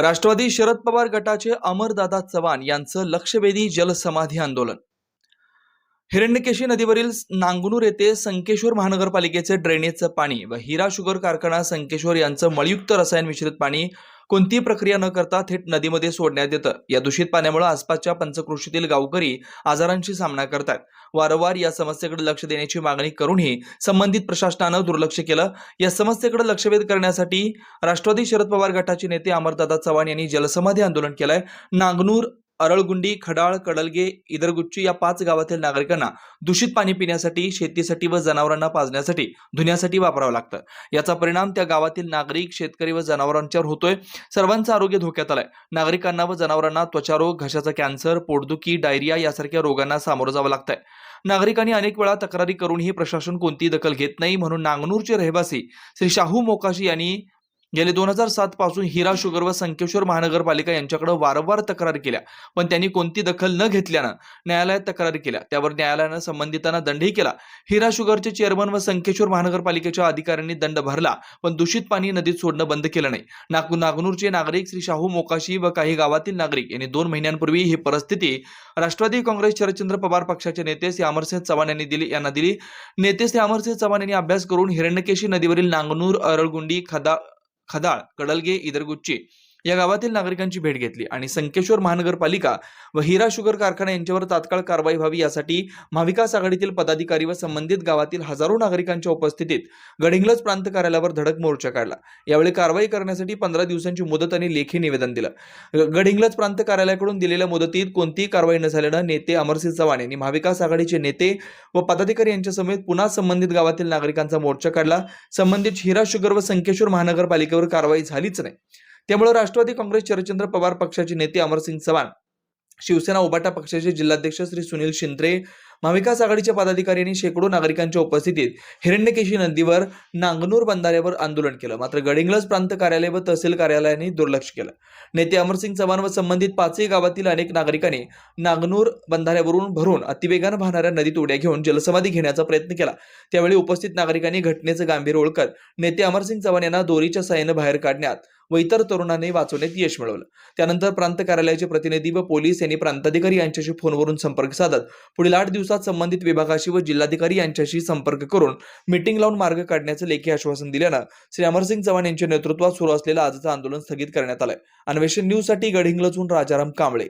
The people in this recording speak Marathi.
राष्ट्रवादी शरद पवार गटाचे अमरदादा चव्हाण यांचं लक्षवेधी जलसमाधी आंदोलन. हिरण्यकेशी नदीवरील नांगनूर येथे संकेश्वर महानगरपालिकेचे ड्रेनेजचं पाणी व हिरा शुगर कारखाना संकेश्वर यांचं मळयुक्त रसायन मिश्रित पाणी कोणतीही प्रक्रिया न करता थेट नदीमध्ये सोडण्यात येतं. या दूषित पाण्यामुळे आसपासच्या पंचकृषीतील गावकरी आजारांशी सामना करतात वारंवार या समस्येकडे लक्ष देण्याची मागणी करूनही संबंधित प्रशासनानं दुर्लक्ष केलं. या समस्येकडे लक्षवेध करण्यासाठी राष्ट्रवादी शरद पवार गटाचे नेते अमरदादा चव्हाण यांनी जलसमाधी आंदोलन केलंय. नांगनूर अरळगुंडी खडाळ कडलगे इदरगुच्ची या पाच गावातील नागरिकांना दूषित पाणी पिण्यासाठी शेतीसाठी व जनावरांना पाजण्यासाठी धुण्यासाठी वापरावं लागतं. याचा परिणाम त्या गावातील नागरिक शेतकरी व जनावरांच्यावर होतोय. सर्वांचं आरोग्य धोक्यात आलंय. नागरिकांना व जनावरांना त्वचारोग घशाचा कॅन्सर पोटदुखी डायरिया यासारख्या रोगांना सामोरं जावं लागतंय. नागरिकांनी अनेक वेळा तक्रारी करूनही प्रशासन कोणतीही दखल घेत नाही म्हणून नांगनूरचे रहिवासी श्री शाहू मोकाशी यांनी गेले दोन हजार सात पासून हिरा शुगर व संकेश्वर महानगरपालिका यांच्याकडे वारंवार तक्रार केल्या. पण त्यांनी कोणती दखल न घेतल्यानं न्यायालयात तक्रार केल्या. त्यावर न्यायालयानं संबंधितांना दंडही केला. हिरा शुगरचे चेअरमन व संकेश्वर महानगरपालिकेच्या अधिकाऱ्यांनी दंड भरला पण दूषित पाणी नदीत सोडणं बंद केलं नाही. नागपूर नागनूरचे नागरिक श्री शाहू मोकाशी व काही गावातील नागरिक यांनी दोन महिन्यांपूर्वी ही परिस्थिती राष्ट्रवादी काँग्रेस शरदचंद्र पवार पक्षाचे नेते श्री अमरसिंह चव्हाण यांनी दिली यांना दिली. नेते श्री अमरसिंह चव्हाण यांनी अभ्यास करून हिरण्यकेशी नदीवरील नांगनूर अरळगुंडी खदा खदाळ कडलगे इदरगुच्ची. या गावातील नागरिकांची भेट घेतली आणि संकेश्वर महानगरपालिका व हिरा शुगर कारखाना यांच्यावर तात्काळ कारवाई व्हावी यासाठी महाविकास आघाडीतील पदाधिकारी व संबंधित गावातील हजारो नागरिकांच्या उपस्थितीत गडिंग्लज प्रांत कार्यालयावर धडक मोर्चा काढला. यावेळी कारवाई करण्यासाठी पंधरा दिवसांची मुदत आणि लेखी निवेदन दिलं. गडिंग्लज प्रांत कार्यालयाकडून दिलेल्या मुदतीत कोणतीही कारवाई न झाल्यानं नेते अमरसिंह चव्हाण यांनी महाविकास आघाडीचे नेते व पदाधिकारी यांच्या समेत पुन्हा संबंधित गावातील नागरिकांचा मोर्चा काढला. संबंधित हिरा शुगर व संकेश्वर महानगरपालिकेवर कारवाई झालीच नाही. त्यामुळे राष्ट्रवादी काँग्रेस शरदचंद्र पवार पक्षाचे नेते अमरसिंग चव्हाण शिवसेना उबाटा पक्षाचे जिल्हाध्यक्ष श्री सुनील शिंद्रे महाविकास आघाडीच्या पदाधिकारी आणि शेकडो नागरिकांच्या उपस्थितीत हिरण्यकेशी नदीवर नांगनूर बंधाऱ्यावर आंदोलन केलं. मात्र गडिंग्लज प्रांत कार्यालय व तहसील कार्यालयाने दुर्लक्ष केलं. नेते अमरसिंग चव्हाण व संबंधित पाचही गावातील अनेक नागरिकांनी नांगनूर बंधाऱ्यावरून भरून अतिवेगानं वाहणाऱ्या नदीत उड्या घेऊन जलसमाधी घेण्याचा प्रयत्न केला. त्यावेळी उपस्थित नागरिकांनी घटनेचं गांभीर्य ओळखत नेते अमरसिंग चव्हाण यांना दोरीच्या साहाय्यानं बाहेर काढण्यात व इतर तरुणांनी वाचवण्यात यश मिळवलं. त्यानंतर प्रांत कार्यालयाचे प्रतिनिधी व पोलीस यांनी प्रांताधिकारी यांच्याशी फोनवरून संपर्क साधत पुढील आठ दिवसात संबंधित विभागाशी व जिल्हाधिकारी यांच्याशी संपर्क करून मीटिंग लावून मार्ग काढण्याचं लेखी आश्वासन दिल्यानं श्री अमरसिंग चव्हाण यांच्या नेतृत्वात सुरू असलेलं आजचं आंदोलन स्थगित करण्यात आलंय. अन्वेषण न्यूजसाठी गडहिंगलचून राजाराम कांबळे.